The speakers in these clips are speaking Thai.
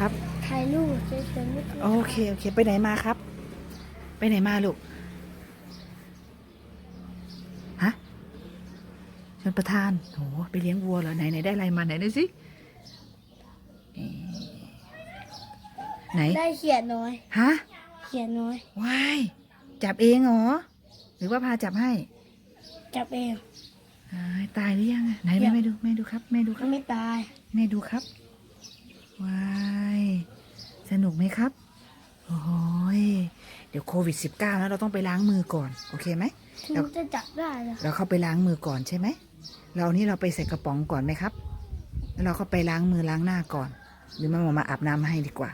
ครับถ่ายรูปเฉยๆไม่ต้องโอเคโอเค ไปไหนมาครับ ไปไหนมาลูกฮะชนประธานโหไปเลี้ยงวัวเหรอไหนไหนได้อะไรมาไหนดูสิเอ๊ะไหนได้เขียนน้อยฮะเขียนน้อยว้ายจับเองเหรอหรือว่าพาจับให้ จับเองอ้ายตายหรือยังอะไหนเดี๋แม่ยวแม่ดูแม่ดูครับแม่ดูคมัรันบไม่ตายแม่ดูครับ ว้ายสนุกไหมครับ โอ้ยเดี๋ยวโควิด -19 แล้วเราต้องไปล้างมือก่อน โอเคไหมถึงแล้วจะจับได้เหรอเราเข้าไปล้างมือก่อนใช่ไหม เรานี่เราไปใส่กระป๋องก่อนไหมครับ แล้วเราก็ไปล้างมือล้างหน้าก่อน หรือแม่หมอมาอาบน้ำให้ดีกว่า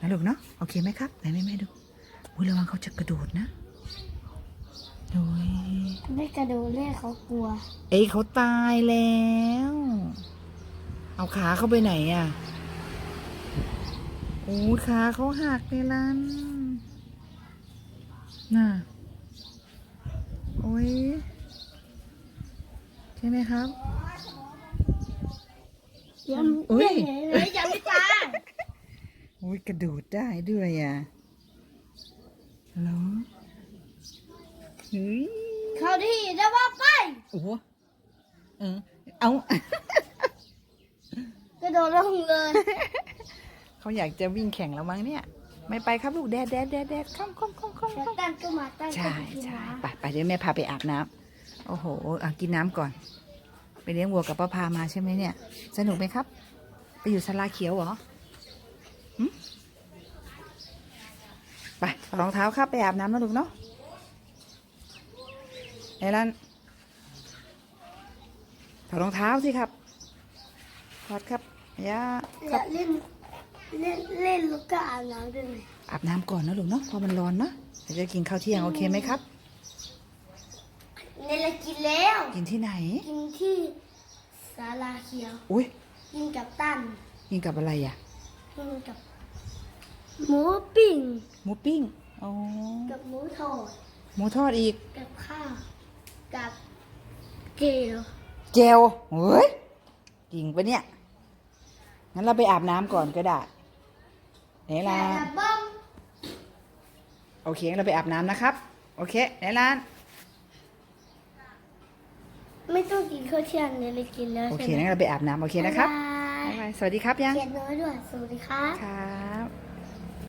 นะลูกเนาะ โอเคไหมครับ ไหนแม่แม่ดูอุ้ยระวังเขาจะกระโดดนะโอ้ยไม่กระโดดเล่นเขากลัว เอ้ยเขาตายแล้ว เอาขาเข้าไปไหนอะ โอ้ขาเขาหักในร้านน่ะ โอ้ย ใช่ไหมครับ ยังอุ๊ยเลยยังไม่ตายโอ้ยกระโดดได้ด้วยอะเหรอเฮ้ยเขาที่จะว่าไปโอ้โหเออเอา กระโดดลงเลย เขาอยากจะวิ่งแข่งแล้วมั้งเนี่ย ไม่ไปครับลูกแดดแดดแดดแดดค่ำค่ำค่ำค่ำแล้วค่ำตั้นก็มาตั้นใช่ใช่ไปไปเดี๋ยวแม่พาไปอาบน้ำโอ้โหอะกินน้ำก่อน ไปเลี้ยงวัวกับป้าพามาใช่ไหมเนี่ย สนุกไหมครับ ไปอยู่ชลาเขียวเหรอไปถอดรองเท้าครับไปอาบน้ำนะลูกเนาะไอ้ลันถอดรองเท้าสิครับถอดครับย่าำอยาก เล่นเล่นเล่นลูกก็อาบน้ำด้วยไหมอาบน้ำก่อนนะลูกเนาะเพอมันร้อนนะเดี๋ยวจะกินข้าวเที่ยงโอเคไหมครับในละกินแล้ว กินที่ไหน กินที่ศาลาเขียว อุ้ยกินกับตั้นกินกับอะไรอะกินกับหมูปิ้งหมูปิ้งอ๋อกับหมูทอดหมูทอดอีกกับข้าวกับเกลียวเจลเฮ้ยจริงปะเนี่ยงั้นเราไปอาบน้ำก่อนก็ได้ ไหนล่ะแต่บ้องโอเคงั้นเราไปอาบน้ำนะครับ โอเคไหนล่ะไม่ต้องกินข้าวเที่ยงเลยเลยกินแล้วโอใช่เคไหมงั้นเราไปอาบน้ำโอเคนะครับบ๊ายบายบ๊ายบายสวัสดีครับยังเขียนน้อยด้วยสวัสดีครับครับ